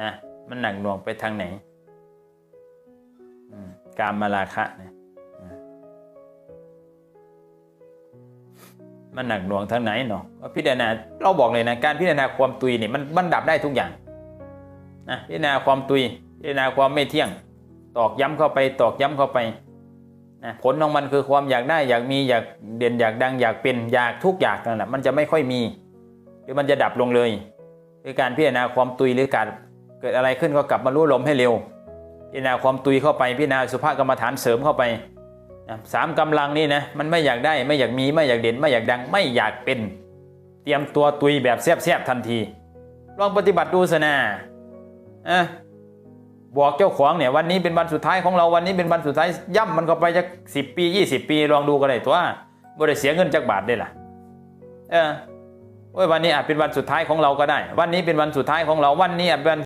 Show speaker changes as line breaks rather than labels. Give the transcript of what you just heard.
นะมันหนักหน่วงไปทางไหนการมาราคะเนี่ยมันหนักหน่วงทางไหนเนาะว่าพิจารณาเราบอกเลยนะการพิจารณาความตุยเนี่ยมันมันดับได้ทุกอย่างนะพิจารณาความตุยพิจารณาความไม่เที่ยง ตอกย้ำเข้าไปตอกย้ำเข้าไปนะผลของมันคือความอยากได้อยากมีอยากเด่นอยากดังอยากเป็นอยากทุกอยางนั่นแหละมันจะไม่ค่อยมี หรือมันจะดับลงเลย คือการพิจารณาความตุยหรือการ เกิดอะไรขึ้นก็กลับมารู้ลมให้เร็วพิจารณาความตุยเข้าไปพิจารณาสุภาพกรรมฐานเสริมเข้าไปนะสามกำลังนี่นะมันไม่อยากได้ไม่อยากมีไม่อยากเด่นไม่อยากดังไม่อยากเป็น เตรียมตัวตุยแบบแซบๆทันที ลองปฏิบัติดูสนะอะบอกเจ้าของเนี่ยวันนี้เป็นวันสุดท้ายของเราวันนี้เป็นวันสุดท้ายย่ำมันเข้าไปจะสิบปียี่สิบปีลองดูกันเลยตัวบ่ได้เสียเงินจากบาทได้ล่ะเออวันนี้อาจเป็นวันสุดท้ายของเราก็ได้ วันนี้เป็นวันสุดท้ายของเราวันนี้อาจเป็น